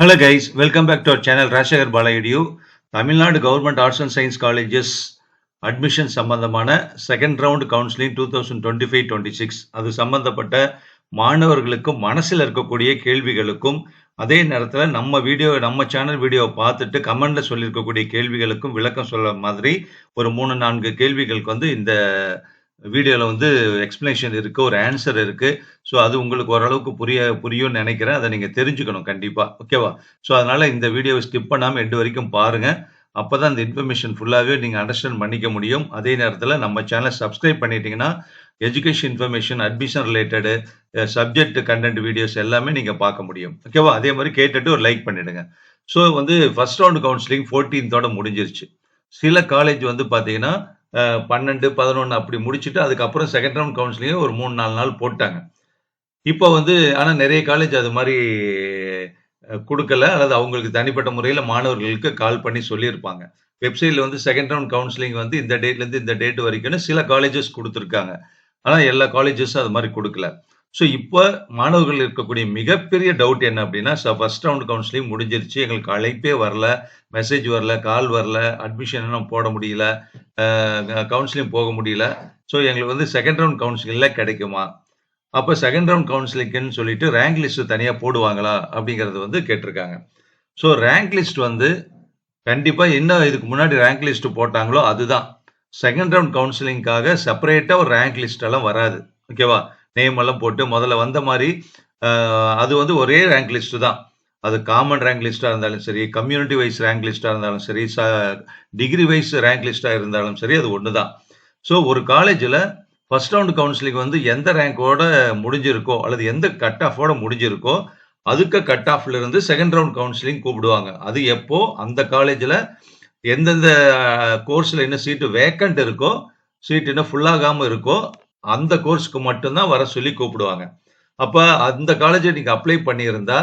Hello guys welcome back to our channel Rajasekar பாலயடியூ Tamil Nadu government arts and science colleges admission சம்பந்தமான second round counselling two thousand twenty five twenty six அது சம்பந்தப்பட்ட மாணவர்களுக்கும் மனசில் இருக்கக்கூடிய கேள்விகளுக்கும் அதே நேரத்தில் நம்ம வீடியோ நம்ம சேனல் வீடியோவை பார்த்துட்டு கமெண்ட்ல சொல்லியிருக்கக்கூடிய கேள்விகளுக்கும் விளக்கம் சொல்ல மாதிரி ஒரு மூணு நான்கு கேள்விகளுக்கு வந்து இந்த வீடியோவில் வந்து எக்ஸ்பிளனேஷன் இருக்குது ஒரு ஆன்சர் இருக்குது ஸோ அது உங்களுக்கு ஓரளவுக்கு புரிய புரியும்னு நினைக்கிறேன். அதை நீங்கள் தெரிஞ்சுக்கணும் கண்டிப்பாக ஓகேவா ஸோ அதனால் இந்த வீடியோவை ஸ்கிப் பண்ணாமல் எட்டு வரைக்கும் பாருங்கள் அப்போ தான் இந்த இன்ஃபர்மேஷன் ஃபுல்லாகவே நீங்கள் அண்டர்ஸ்டாண்ட் பண்ணிக்க முடியும். அதே நேரத்தில் நம்ம சேனலை சப்ஸ்கிரைப் பண்ணிட்டீங்கன்னா education information admission related subject content videos எல்லாமே நீங்கள் பார்க்க முடியும். ஓகேவா அதே மாதிரி கேட்டுட்டு ஒரு லைக் பண்ணிடுங்க. ஸோ வந்து ஃபர்ஸ்ட் ரவுண்ட் கவுன்சிலிங் ஃபோர்டீன்த்தோட முடிஞ்சிருச்சு. சில காலேஜ் வந்து பார்த்தீங்கன்னா பன்னெண்டு பதினொன்று அப்படி முடிச்சுட்டு அதுக்கப்புறம் செகண்ட் ரவுண்ட் கவுன்சிலிங்கும் ஒரு மூணு நாலு நாள் போட்டாங்க. இப்போ வந்து ஆனால் நிறைய காலேஜ் அது மாதிரி கொடுக்கல. அல்லது அவங்களுக்கு தனிப்பட்ட முறையில் மாணவர்களுக்கு கால் பண்ணி சொல்லியிருப்பாங்க. வெப்சைட்ல வந்து செகண்ட் ரவுண்ட் கவுன்சிலிங் வந்து இந்த டேட்லேருந்து இந்த டேட் வரைக்கும்னு சில காலேஜஸ் கொடுத்துருக்காங்க. ஆனால் எல்லா காலேஜஸும் அது மாதிரி கொடுக்கல. ஸோ இப்போ மாணவர்கள் இருக்கக்கூடிய மிகப்பெரிய டவுட் என்ன அப்படின்னா ஃபர்ஸ்ட் ரவுண்ட் கவுன்சிலிங் முடிஞ்சிருச்சு. எங்களுக்கு அழைப்பே வரல மெசேஜ் வரல கால் வரல அட்மிஷன் இன்னும் போட முடியல கவுன்சிலிங் போக முடியல. ஸோ எங்களுக்கு வந்து செகண்ட் ரவுண்ட் கவுன்சிலிங்கில் கிடைக்குமா? அப்போ செகண்ட் ரவுண்ட் கவுன்சிலிங்னு சொல்லிட்டு ரேங்க் லிஸ்ட் தனியாக போடுவாங்களா அப்படிங்கிறது வந்து கேட்டிருக்காங்க. ஸோ ரேங்க் லிஸ்ட் வந்து கண்டிப்பாக என்ன இதுக்கு முன்னாடி ரேங்க் லிஸ்ட் போட்டாங்களோ அதுதான். செகண்ட் ரவுண்ட் கவுன்சிலிங்காக செப்பரேட்டாக ஒரு ரேங்க் லிஸ்ட் எல்லாம் வராது. ஓகேவா நேம் எல்லாம் போட்டு முதல்ல வந்த மாதிரி அது வந்து ஒரே ரேங்க் லிஸ்ட் தான். அது காமன் ரேங்க் லிஸ்ட்டாக இருந்தாலும் சரி கம்யூனிட்டி வைஸ் ரேங்க் லிஸ்ட்டாக இருந்தாலும் சரி ச டிகிரி வைஸ் ரேங்க் லிஸ்ட்டாக இருந்தாலும் சரி அது ஒன்று தான். ஸோ ஒரு காலேஜில் ஃபர்ஸ்ட் ரவுண்ட் கவுன்சிலிங் வந்து எந்த ரேங்கோட முடிஞ்சிருக்கோ அல்லது எந்த கட் ஆஃபோட முடிஞ்சிருக்கோ அதுக்கு கட் ஆஃப்ல இருந்து செகண்ட் ரவுண்ட் கவுன்சிலிங் கூப்பிடுவாங்க. அது எப்போ? அந்த காலேஜில் எந்தெந்த கோர்ஸில் என்ன சீட்டு வேக்கண்ட் இருக்கோ சீட் என்ன ஃபுல்லாகாமல் இருக்கோ அந்த கோர்ஸ்க்கு மட்டும்தான் வர சொல்லி கூப்பிடுவாங்க. அப்போ அந்த காலேஜை நீங்கள் அப்ளை பண்ணியிருந்தா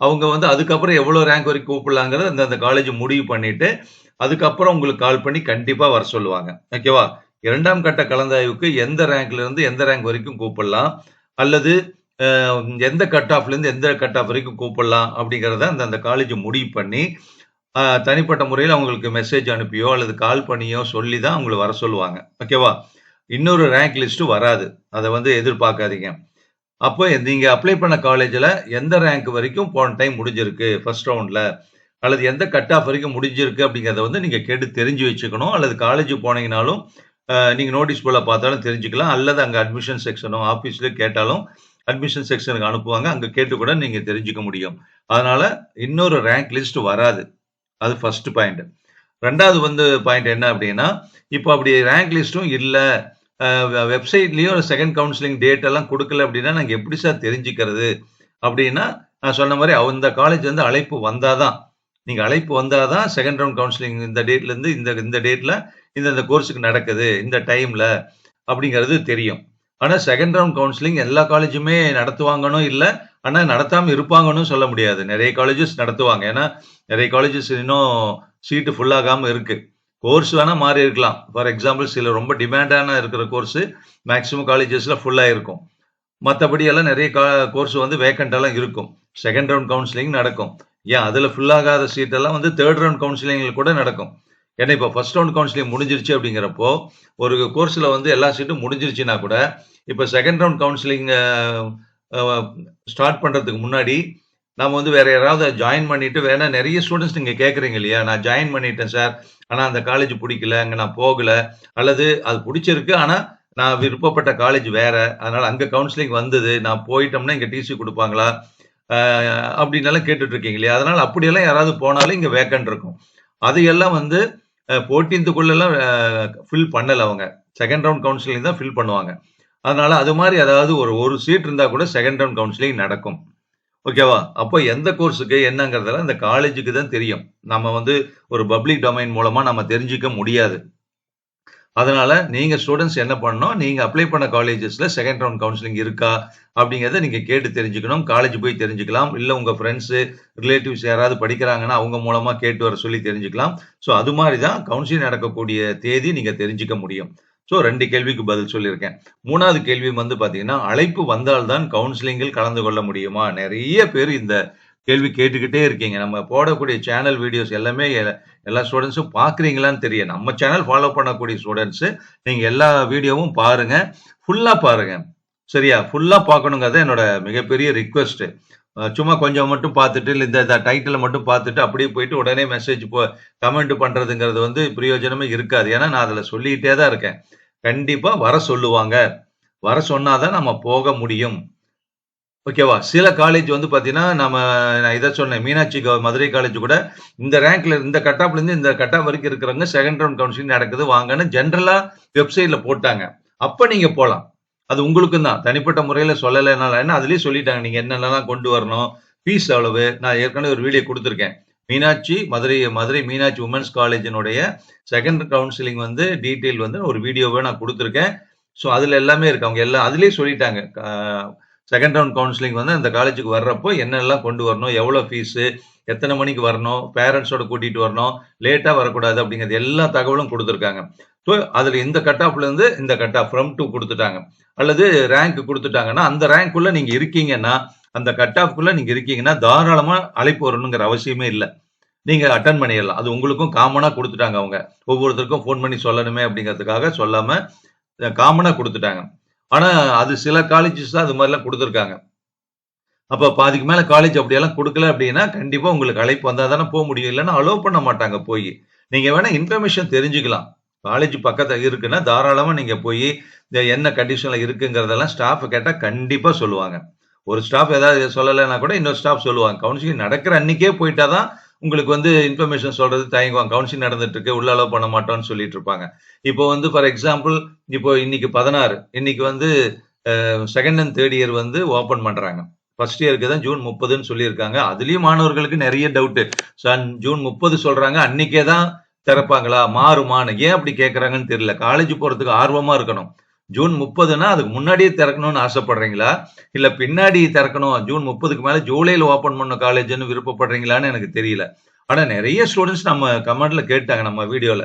அவங்க வந்து அதுக்கப்புறம் எவ்வளோ ரேங்க் வரைக்கும் கூப்பிடலாங்கிறத அந்த அந்த காலேஜ் முடிவு பண்ணிட்டு அதுக்கப்புறம் உங்களுக்கு கால் பண்ணி கண்டிப்பாக வர சொல்லுவாங்க. ஓகேவா இரண்டாம் கட்ட கலந்தாய்வுக்கு எந்த ரேங்க்ல இருந்து எந்த ரேங்க் வரைக்கும் கூப்பிடலாம்? அல்லது எந்த கட் ஆஃப்ல இருந்து எந்த கட் ஆஃப் வரைக்கும் கூப்பிடலாம்? அப்படிங்கிறத அந்த அந்த காலேஜ் முடிவு பண்ணி தனிப்பட்ட முறையில் அவங்களுக்கு மெசேஜ் அனுப்பியோ அல்லது கால் பண்ணியோ சொல்லி தான் அவங்களை வர சொல்லுவாங்க. ஓகேவா இன்னொரு ரேங்க் லிஸ்ட்டு வராது. அதை வந்து எதிர்பார்க்காதீங்க. அப்போ நீங்கள் அப்ளை பண்ண காலேஜில் எந்த ரேங்க் வரைக்கும் போன டைம் முடிஞ்சிருக்கு ஃபர்ஸ்ட் ரவுண்டில் அல்லது எந்த கட் ஆஃப் வரைக்கும் முடிஞ்சிருக்கு அப்படிங்கிறத வந்து நீங்கள் கேட்டு தெரிஞ்சு வச்சுக்கணும். அல்லது காலேஜ் போனீங்கனாலும் நீங்கள் நோட்டீஸ் போல பார்த்தாலும் தெரிஞ்சுக்கலாம். அல்லது அங்கே அட்மிஷன் செக்ஷனோ ஆஃபீஸில் கேட்டாலும் அட்மிஷன் செக்ஷனுக்கு அனுப்புவாங்க. அங்கே கேட்டு கூட நீங்கள் தெரிஞ்சுக்க முடியும். அதனால் இன்னொரு ரேங்க் லிஸ்ட் வராது. அது ஃபர்ஸ்ட் பாயிண்ட் ரெண்டாவது வந்து பாயிண்ட் என்ன அப்படின்னா இப்போ அப்படி ரேங்க் லிஸ்ட்டும் இல்லை. வெப்சைட்லேயும் செகண்ட் கவுன்சிலிங் டேட் எல்லாம் கொடுக்கல அப்படின்னா நாங்கள் எப்படி சார் தெரிஞ்சுக்கிறது? அப்படின்னா நான் சொன்ன மாதிரி அந்த காலேஜ் வந்து அழைப்பு வந்தாதான். நீங்கள் அழைப்பு வந்தாதான் செகண்ட் ரவுண்ட் கவுன்சிலிங் இந்த டேட்லேருந்து இந்த இந்த டேட்டில் இந்த இந்த கோர்ஸுக்கு நடக்குது இந்த டைமில் அப்படிங்கிறது தெரியும். ஆனால் செகண்ட் ரவுண்ட் கவுன்சிலிங் எல்லா காலேஜுமே நடத்துவாங்கன்னு இல்லை ஆனால் நடத்தாமல் இருப்பாங்கன்னு சொல்ல முடியாது. நிறைய காலேஜஸ் நடத்துவாங்க. ஏன்னா நிறைய காலேஜஸ் இன்னும் சீட்டு ஃபுல்லாகாமல் இருக்குது கோர்ஸ் வேணால் மாறி இருக்கலாம். ஃபார் எக்ஸாம்பிள் சில ரொம்ப டிமாண்டான இருக்கிற கோர்ஸு மேக்ஸிமம் காலேஜஸில் ஃபுல்லாக இருக்கும் மற்றபடி எல்லாம் நிறைய கோர்ஸ் வந்து வேக்கண்டெல்லாம் இருக்கும். செகண்ட் ரவுண்ட் கவுன்சிலிங் நடக்கும். ஏன்? அதில் ஃபுல்லாகாத சீட்டெல்லாம் வந்து தேர்ட் ரவுண்ட் கவுன்சிலிங்கில் கூட நடக்கும். ஏன்னா இப்போ ஃபர்ஸ்ட் ரவுண்ட் கவுன்சிலிங் முடிஞ்சிருச்சு அப்படிங்கிறப்போ ஒரு கோர்ஸில் வந்து எல்லா சீட்டும் முடிஞ்சிருச்சுன்னா கூட இப்போ செகண்ட் ரவுண்ட் கவுன்சிலிங் ஸ்டார்ட் பண்ணுறதுக்கு முன்னாடி நம்ம வந்து வேற யாராவது ஜாயின் பண்ணிட்டு வேணா நிறைய ஸ்டூடெண்ட்ஸ் நீங்க கேட்குறீங்க இல்லையா? நான் ஜாயின் பண்ணிட்டேன் சார் ஆனா அந்த காலேஜ் பிடிக்கல அங்க நான் போகல. அல்லது அது பிடிச்சிருக்கு ஆனா நான் விருப்பப்பட்ட காலேஜ் வேற. அதனால அங்க கவுன்சிலிங் வந்தது. நான் போயிட்டோம்னா இங்க டிசி கொடுப்பாங்களா? ஆஹ் அப்படின்னு எல்லாம் கேட்டுட்டு இருக்கீங்க இல்லையா? அதனால அப்படியெல்லாம் யாராவது போனாலும் இங்க வேக்கண்ட் இருக்கும். அதையெல்லாம் வந்து போர்டீன்த்துக்குள்ளெல்லாம் ஃபில் பண்ணல அவங்க. செகண்ட் ரவுண்ட் கவுன்சிலிங் தான் ஃபில் பண்ணுவாங்க. அதனால அது மாதிரி அதாவது ஒரு ஒரு சீட் இருந்தால் கூட செகண்ட் ரவுண்ட் கவுன்சிலிங் நடக்கும். ஓகேவா? அப்போ எந்த கோர்ஸுக்கு என்னங்கிறதெல்லாம் இந்த காலேஜுக்கு தான் தெரியும். நம்ம வந்து ஒரு பப்ளிக் டொமைன் மூலமா நம்ம தெரிஞ்சுக்க முடியாது. அதனால நீங்க ஸ்டூடெண்ட்ஸ் என்ன பண்ணணும்? நீங்க அப்ளை பண்ண காலேஜஸ்ல செகண்ட் ரவுண்ட் கவுன்சிலிங் இருக்கா? அப்படிங்கிறத நீங்க கேட்டு தெரிஞ்சுக்கணும். காலேஜ் போய் தெரிஞ்சுக்கலாம். இல்ல உங்க ஃப்ரெண்ட்ஸ் ரிலேட்டிவ்ஸ் யாராவது படிக்கிறாங்கன்னா அவங்க மூலமா கேட்டு வர சொல்லி தெரிஞ்சுக்கலாம். ஸோ அது மாதிரி தான் கவுன்சிலிங் நடக்கக்கூடிய தேதி நீங்க தெரிஞ்சுக்க முடியும். ஸோ ரெண்டு கேள்விக்கு பதில் சொல்லியிருக்கேன் மூணாவது கேள்வி வந்து பார்த்தீங்கன்னா அழைப்பு வந்தால்தான் கவுன்சிலிங்கில் கலந்து கொள்ள முடியுமா நிறைய பேர் இந்த கேள்வி கேட்டுக்கிட்டே இருக்கீங்க. நம்ம போடக்கூடிய சேனல் வீடியோஸ் எல்லாமே எல்லா ஸ்டூடெண்ட்ஸும் பார்க்குறீங்களான்னு தெரியும். நம்ம சேனல் ஃபாலோ பண்ணக்கூடிய ஸ்டூடெண்ட்ஸு நீங்க எல்லா வீடியோவும் பாருங்க. ஃபுல்லாக பாருங்க. சரியா? ஃபுல்லாக பார்க்கணுங்கிறது என்னோட மிகப்பெரிய ரிக்வெஸ்ட்டு. சும்மா கொஞ்சம் மட்டும் பார்த்துட்டு, இல்லை இந்த இந்த மட்டும் பார்த்துட்டு, அப்படியே போயிட்டு உடனே மெசேஜ் போ கமெண்ட் பண்ணுறதுங்கிறது வந்து பிரயோஜனமே இருக்காது. ஏன்னா, நான் அதில் சொல்லிக்கிட்டே தான் இருக்கேன். கண்டிப்பாக வர சொல்லுவாங்க. வர சொன்னா தான் நம்ம போக முடியும். ஓகேவா? சில காலேஜ் வந்து பார்த்தீங்கன்னா, நம்ம நான் இதை சொன்னேன். மீனாட்சி க மதுரை காலேஜ் கூட இந்த ரேங்க்ல இந்த கட்டாப்லேருந்து இந்த கட்டாப் வரைக்கும் இருக்கிறவங்க செகண்ட் ரவுண்ட் கவுன்சிலிங் நடக்குது வாங்கன்னு ஜென்ரலாக வெப்சைட்ல போட்டாங்க. அப்போ நீங்கள் போகலாம் அது உங்களுக்கும் தான். தனிப்பட்ட முறையில சொல்லலைனால என்ன அதிலேயே சொல்லிட்டாங்க. நீங்க என்னென்னலாம் கொண்டு வரணும், ஃபீஸ் எவ்வளவு. நான் ஏற்கனவே ஒரு வீடியோ கொடுத்துருக்கேன் மீனாட்சி மதுரை மதுரை மீனாட்சி உமன்ஸ் காலேஜினுடைய செகண்ட் கவுன்சிலிங் வந்து டீட்டெயில் வந்து ஒரு வீடியோவை நான் கொடுத்துருக்கேன் ஸோ அதில் எல்லாமே இருக்கு. அவங்க எல்லாம் அதிலேயே சொல்லிட்டாங்க. செகண்ட் ரவுண்ட் கவுன்சிலிங் வந்து அந்த காலேஜுக்கு வர்றப்போ என்னெல்லாம் கொண்டு வரணும், எவ்வளோ ஃபீஸு, எத்தனை மணிக்கு வரணும், பேரண்ட்ஸோட கூட்டிகிட்டு வரணும், லேட்டாக வரக்கூடாது அப்படிங்கிறது எல்லா தகவலும் கொடுத்துருக்காங்க. ஸோ அதில் இந்த கட் ஆஃப்லேருந்து இந்த கட் ஆஃப் ஃப்ரம் டூ கொடுத்துட்டாங்க. அல்லது ரேங்க் கொடுத்துட்டாங்கன்னா அந்த ரேங்க்குள்ளே நீங்கள் இருக்கீங்கன்னா, அந்த கட் ஆஃப்குள்ளே நீங்கள் இருக்கீங்கன்னா, தாராளமாக அழைப்பு வரணுங்கிற அவசியமே இல்லை. நீங்கள் அட்டன் பண்ணிடலாம். அது உங்களுக்கும் காமனாக கொடுத்துட்டாங்க அவங்க. ஒவ்வொருத்தருக்கும் ஃபோன் பண்ணி சொல்லணுமே அப்படிங்கிறதுக்காக சொல்லாமல் காமனாக கொடுத்துட்டாங்க. ஆனா, அது சில காலேஜஸ் தான் அது மாதிரிலாம் கொடுத்துருக்காங்க அப்போ பாதிக்கு மேலே காலேஜ் அப்படியெல்லாம் கொடுக்கல அப்படின்னா, கண்டிப்பா உங்களுக்கு அழைப்பு வந்தால் தானே போக முடியும். இல்லைன்னா அலோவ் பண்ண மாட்டாங்க போய் நீங்க வேணா இன்ஃபர்மேஷன் தெரிஞ்சுக்கலாம். காலேஜ் பக்கத்தில் இருக்குன்னா, தாராளமாக நீங்க போய் இந்த என்ன கண்டிஷன்ல இருக்குங்கிறதெல்லாம் ஸ்டாஃப் கேட்டால் கண்டிப்பா சொல்லுவாங்க. ஒரு ஸ்டாஃப் ஏதாவது சொல்லலைன்னா கூட இன்னொரு ஸ்டாஃப் சொல்லுவாங்க. கவுன்சிலிங் நடக்கிற அன்னைக்கே போயிட்டா தான், உங்களுக்கு வந்து இன்ஃபர்மேஷன் சொல்றது தயங்குவாங்க. கவுன்சிலிங் நடந்துட்டு இருக்கு. உள்ள அலோவ் பண்ண மாட்டோம்னு சொல்லிட்டு இருப்பாங்க. இப்போ வந்து ஃபார் எக்ஸாம்பிள் இப்போ இன்னைக்கு 16 இன்னைக்கு வந்து செகண்ட் அண்ட் தேர்ட் இயர் வந்து ஓப்பன் பண்றாங்க. ஃபர்ஸ்ட் இயருக்கு தான் ஜூன் 30ன்னு சொல்லியிருக்காங்க. அதுலயும் மாணவர்களுக்கு நிறைய டவுட்டு. ஸோ ஜூன் 30 சொல்றாங்க. அன்னைக்கே தான் திறப்பாங்களா? மாறுமான்னு. ஏன் அப்படி கேட்கறாங்கன்னு தெரியல. காலேஜ் போறதுக்கு ஆர்வமா இருக்கணும். ஜூன் 30ன்னா அதுக்கு முன்னாடியே திறக்கணும்னு ஆசைப்படுறீங்களா? இல்ல பின்னாடி திறக்கணும். ஜூன் 30க்கு மேல ஜூலைல ஓப்பன் பண்ண காலேஜ்னு விருப்பப்படுறீங்களான்னு எனக்கு தெரியல. ஆனா நிறைய ஸ்டூடெண்ட்ஸ் நம்ம கமெண்ட்ல கேட்டாங்க நம்ம வீடியோல.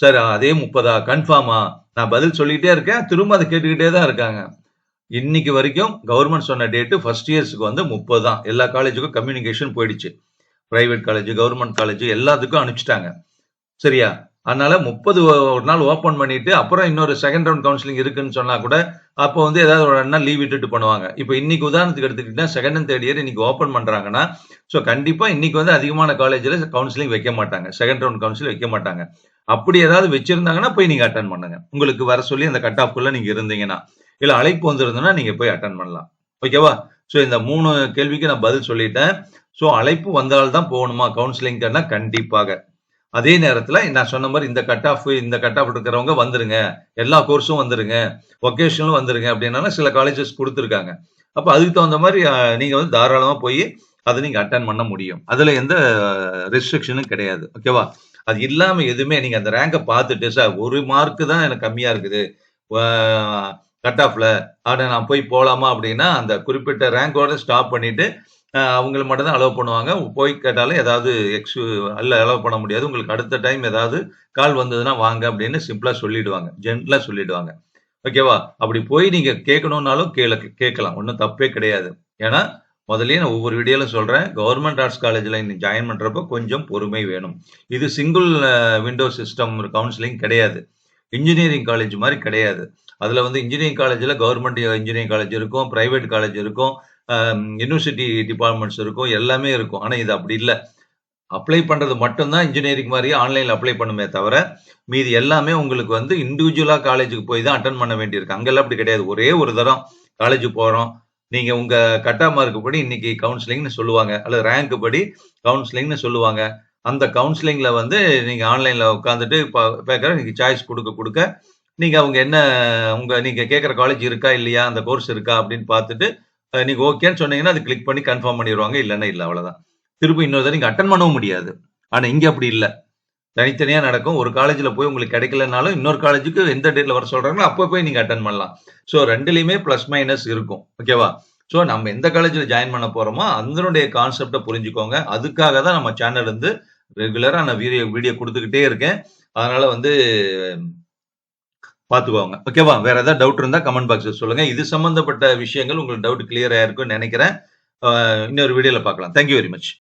சார் அதே 30ஆ? கன்ஃபார்மா? நான் பதில் சொல்லிக்கிட்டே இருக்கேன். திரும்ப அதை கேட்டுக்கிட்டே தான் இருக்காங்க. இன்னைக்கு வரைக்கும் கவர்மெண்ட் சொன்ன டேட்டு ஃபர்ஸ்ட் இயர்ஸ்க்கு வந்து 30 தான். எல்லா காலேஜுக்கும் கம்யூனிகேஷன் போயிடுச்சு. பிரைவேட் காலேஜ், கவர்மெண்ட் காலேஜ் எல்லாத்துக்கும் அனுப்பிச்சிட்டாங்க சரியா? அதனால 30 ஒரு நாள் ஓப்பன் பண்ணிட்டு, அப்புறம் இன்னொரு செகண்ட் ரவுண்ட் கவுன்சிலிங் இருக்குன்னு சொன்னா கூட, அப்போ வந்து ஏதாவது ஒரு 2 நாள் லீவ் விட்டுட்டு பண்ணுவாங்க. இப்போ இன்னைக்கு உதாரணத்துக்கு எடுத்துக்கிட்டீங்கன்னா, செகண்ட் அண்ட் தேர்ட் இயர் இன்னைக்கு ஓப்பன் பண்றாங்கன்னா, ஸோ கண்டிப்பா இன்னைக்கு வந்து அதிகமான காலேஜில் கவுன்சிலிங் வைக்க மாட்டாங்க. செகண்ட் ரவுண்ட் கவுன்சிலிங் வைக்க மாட்டாங்க. அப்படி ஏதாவது வச்சிருந்தாங்கன்னா, போய் நீங்க அட்டன் பண்ணுங்க. உங்களுக்கு வர சொல்லி அந்த கட் ஆஃப்க்குள்ள நீங்க இருந்தீங்கன்னா. இல்ல அழைப்பு வந்திருந்ததுன்னா, நீங்க போய் அட்டன் பண்ணலாம். ஓகேவா? ஸோ இந்த மூணு கேள்விக்கு நான் பதில் சொல்லிட்டேன். ஸோ அழைப்பு வந்தால்தான் போகணுமா கவுன்சிலிங்கன்னா கண்டிப்பாக. அதே நேரத்தில் நான் சொன்ன மாதிரி இந்த கட் ஆஃப் இந்த கட் ஆஃப் இருக்கிறவங்க வந்துருங்க. எல்லா கோர்ஸும் வந்துருங்க. ஒகேஷனலும் வந்துருங்க அப்படின்னாலும் சில காலேஜஸ் கொடுத்துருக்காங்க அப்போ அதுக்கு தகுந்த மாதிரி நீங்கள் வந்து தாராளமாக போய் அதை நீங்கள் அட்டன் பண்ண முடியும். அதில் எந்த ரெஸ்ட்ரிக்ஷனும் கிடையாது. ஓகேவா? அது இல்லாமல் எதுவுமே நீங்கள் அந்த ரேங்கை பார்த்துட்டு, சார் ஒரு மார்க்கு தான் எனக்கு கம்மியாக இருக்குது. கட் ஆஃப்ல. ஆனா நான் போய் போகலாமா அப்படின்னா, அந்த குறிப்பிட்ட ரேங்கோட ஸ்டாப் பண்ணிட்டு, அவங்கள மட்டும் தான் அலோவ் பண்ணுவாங்க. போய் கேட்டாலும் ஏதாவது எக்ஸ் அல்ல அலோவ் பண்ண முடியாது. உங்களுக்கு அடுத்த டைம் ஏதாவது கால் வந்ததுன்னா வாங்க அப்படின்னு சிம்பிளாக சொல்லிடுவாங்க. ஜென்டிலா சொல்லிடுவாங்க. ஓகேவா? அப்படி போய் நீங்கள் கேட்கணுன்னாலும் கேள கேட்கலாம். ஒன்றும் தப்பே கிடையாது. ஏன்னா, முதல்லயே நான் ஒவ்வொரு வீடியோல சொல்கிறேன் கவர்மெண்ட் ஆர்ட்ஸ் காலேஜில் இன்னும் ஜாயின் பண்ணுறப்போ கொஞ்சம் பொறுமை வேணும். இது சிங்கிள் விண்டோ சிஸ்டம் கவுன்சிலிங் கிடையாது. இன்ஜினியரிங் காலேஜ் மாதிரி கிடையாது. அதில் வந்து இன்ஜினியரிங் காலேஜில் கவர்மெண்ட் இன்ஜினியரிங் காலேஜ் இருக்கும். ப்ரைவேட் காலேஜ் இருக்கும். யூனிவர்சிட்டி யுனிவர்சிட்டி டிபார்ட்மெண்ட்ஸ் இருக்கும். எல்லாமே இருக்கும். ஆனால் இது அப்படி இல்லை அப்ளை பண்ணுறது மட்டும்தான் இன்ஜினியரிங் மாதிரியே ஆன்லைனில் அப்ளை பண்ணுமே தவிர, மீதி எல்லாமே உங்களுக்கு வந்து இண்டிவிஜுவலாக காலேஜுக்கு போய் தான் அட்டன் பண்ண வேண்டியிருக்கு. அங்கெல்லாம் அப்படி கிடையாது. ஒரே ஒரு தரம் காலேஜுக்கு போகிறோம் நீங்கள் உங்கள் கட் ஆஃப் படி இன்னைக்கு கவுன்சிலிங்னு சொல்லுவாங்க. அல்லது ரேங்க் படி கவுன்சிலிங்னு சொல்லுவாங்க. அந்த கவுன்சிலிங்கில் வந்து நீங்கள் ஆன்லைனில் உட்காந்துட்டு இப்போ பேக்கர நீங்கள் சாய்ஸ் கொடுக்க கொடுக்க நீங்கள் அவங்க என்ன உங்கள் நீங்கள் கேட்குற காலேஜ் இருக்கா? இல்லையா? அந்த கோர்ஸ் இருக்கா? அப்படின்னு பார்த்துட்டு, நீங்கள் ஓகேன்னு சொன்னீங்கன்னா, அது கிளிக் பண்ணி கன்ஃபார்ம் பண்ணிடுவாங்க இல்லைன்னா இல்லை அவ்வளோதான் திரும்ப இன்னொரு நீங்கள் அட்டன் பண்ணவும் முடியாது. ஆனால் இங்கே அப்படி இல்லை தனித்தனியாக நடக்கும். ஒரு காலேஜில் போய் உங்களுக்கு கிடைக்கலனாலும், இன்னொரு காலேஜுக்கு எந்த டேட்டில் வர சொல்கிறாங்களோ அப்போ போய் நீங்கள் அட்டன் பண்ணலாம். ஸோ ரெண்டுலேயுமே ப்ளஸ் மைனஸ் இருக்கும். ஓகேவா? ஸோ நம்ம எந்த காலேஜில் ஜாயின் பண்ண போகிறோமோ அதனுடைய கான்செப்டை புரிஞ்சுக்கோங்க. அதுக்காக தான் நம்ம சேனல் வந்து ரெகுலராக நான் வீடியோ வீடியோ கொடுத்துக்கிட்டே இருக்கேன். அதனால் வந்து பார்த்துக்கோங்க. ஓகேவா? வேற ஏதாவது டவுட் இருந்தா கமெண்ட் பாக்ஸ்ல சொல்லுங்க. இது சம்பந்தப்பட்ட விஷயங்கள் உங்களுக்கு டவுட் கிளியர் ஆயிருக்கும்னு நினைக்கிறேன் இன்னொரு வீடியோல பார்க்கலாம் தேங்க்யூ வெரி மச்